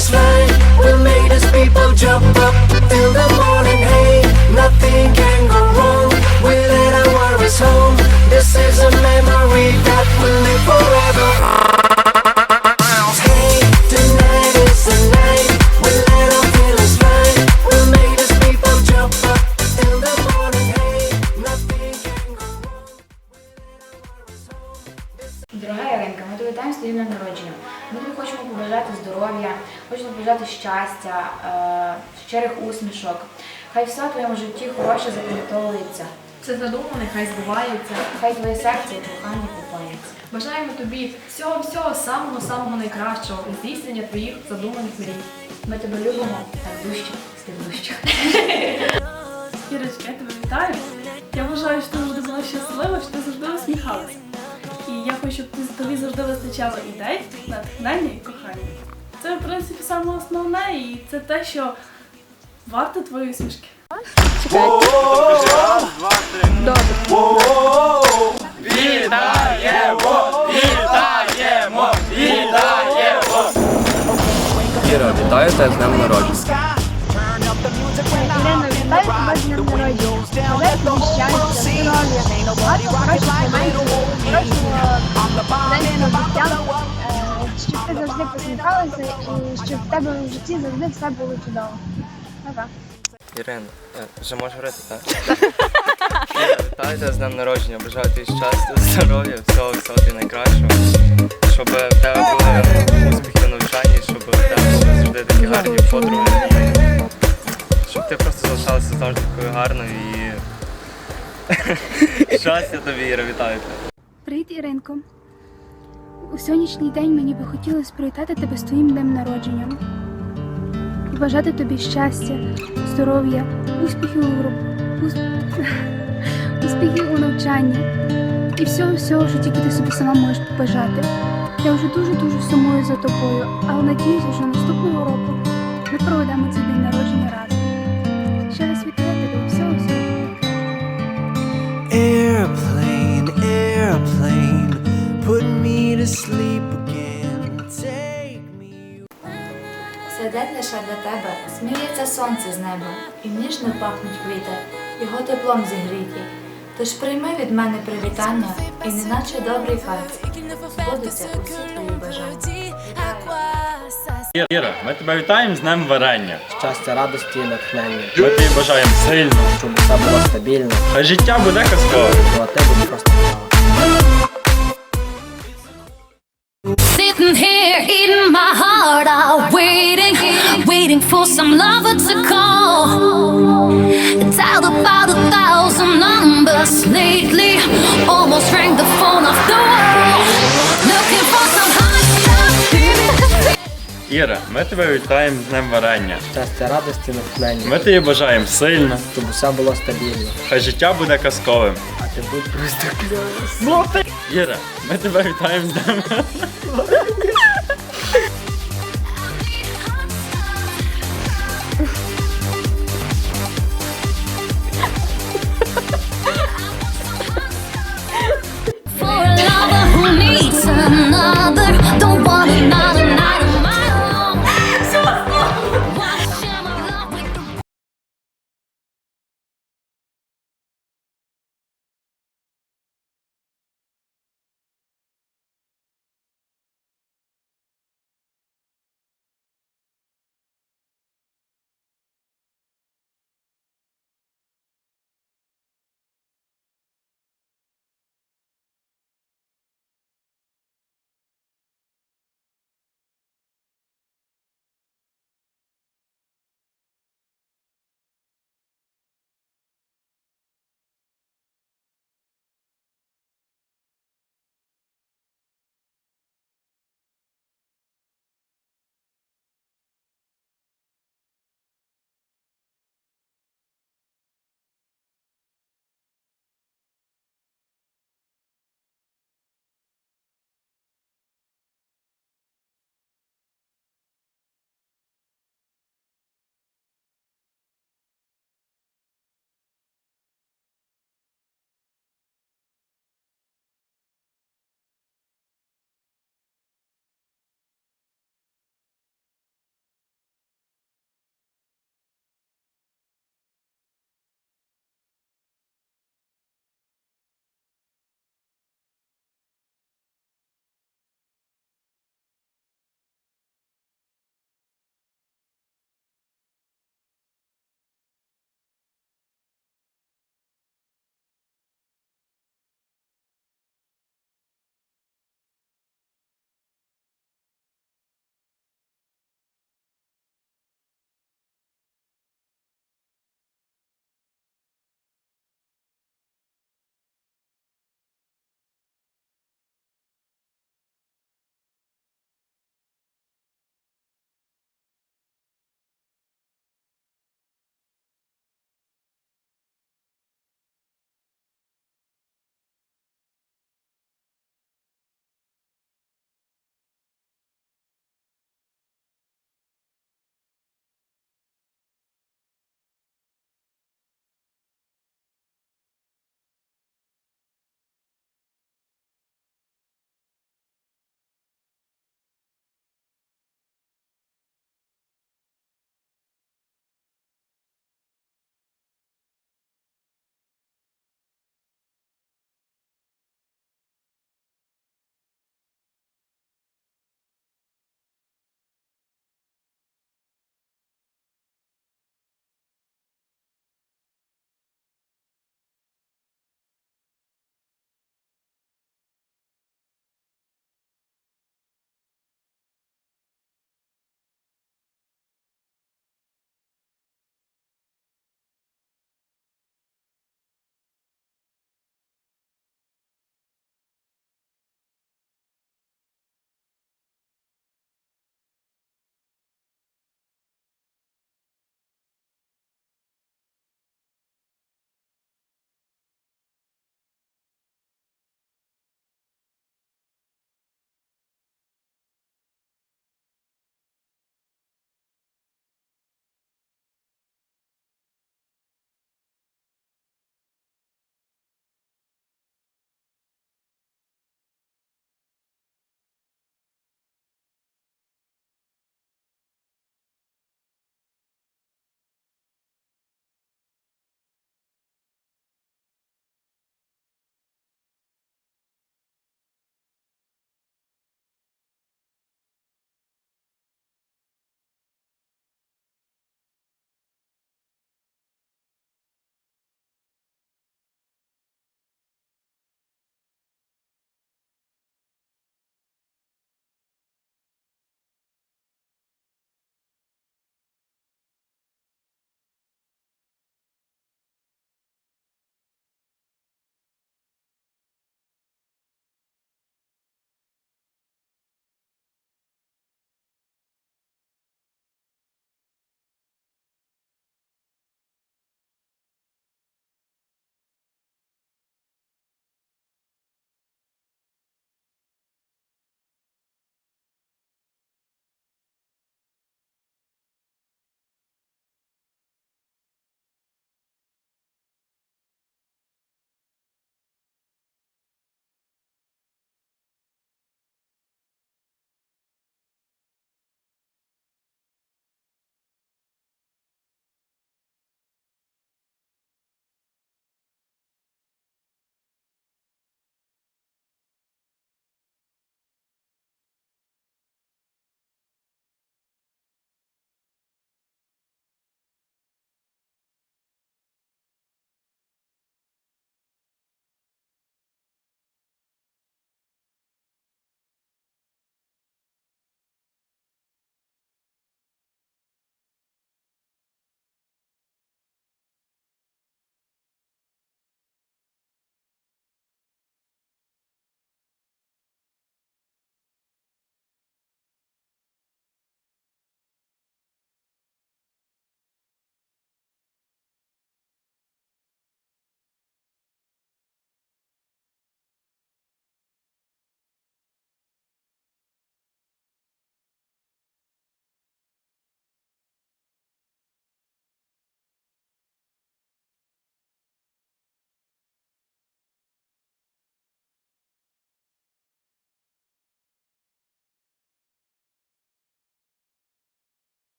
us fly. We made us people jump up till the morning. Hey, nothing can go wrong. We let our worries home. This is a memory that will live forever. Побажати щастя, е, щирих усмішок. Хай все в твоєму житті хороше запам'ятовується. Все задумане, хай збувається. Хай твоє серце і кохання купається. Бажаємо тобі всього-всього самого-самого найкращого і здійснення твоїх задуманих мрій. Ми тебе любимо так дужче, дужче. Ірочка, я тебе вітаю. Я вважаю, що ти завжди була щаслива, що ти завжди усміхалася. І я хочу, щоб тобі завжди вистачало ідей, натхнення і кохання. Це, в принципі, саме основне, і це те, що варто твоєї усмішки. Іра, вітаю тебе з днем народження. Ірина, вітаю тебе з днем народження. Бажаю тобі щастя, здоров'я, багато хороших моментів, хорошого денного життя, е, щоб ти завжди посміхалася і щоб в тебе в житті завжди все було чудово. Па-па. Ірина, е, вже можеш говорити, так? Вітаю тебе з днем народження. Бажаю тобі щастя, здоров'я, всього, всього тобі найкращого. Щоб в тебе були успіхи в навчанні, щоб в тебе були завжди такі гарні подруги. Щоб ти просто залишалася завжди такою гарною і. Щастя тобі, Іра, вітаю тебе. Привіт, Іринко. У сьогоднішній день мені би хотілося привітати тебе з твоїм днем народження. І бажати тобі щастя, здоров'я, успіхів у роб- успіхів у навчанні і всього всього, що тільки ти собі сама можеш побажати. Я вже дуже-дуже сумую за тобою, але надіюся, що наступного року ми проведемо цей день народження разом. Сидять лише для тебе, сміється сонце з неба, і ніжно пахнуть квіти, його теплом зігріті. Тож прийми від мене привітання, і неначе добрий фарт, збудуться усі твої бажання. Іра, ми тебе вітаємо з днем варення. щастя, радості і натхнення, Ми тобі бажаємо сильно. щоб все було стабільно, Хай життя буде казкове. бо ти буде просто waiting for some lover to call. Dialed about a thousand numbers lately, almost rang the phone off the wall. Looking for some hot stuff, baby. Іра, ми тебе вітаємо з днем варення. Щастя, радості, натхнення, Ми тобі бажаємо сильно. щоб все було стабільно, Хай життя буде казковим. а ти будь просто Іра, ми тебе вітаємо з днем.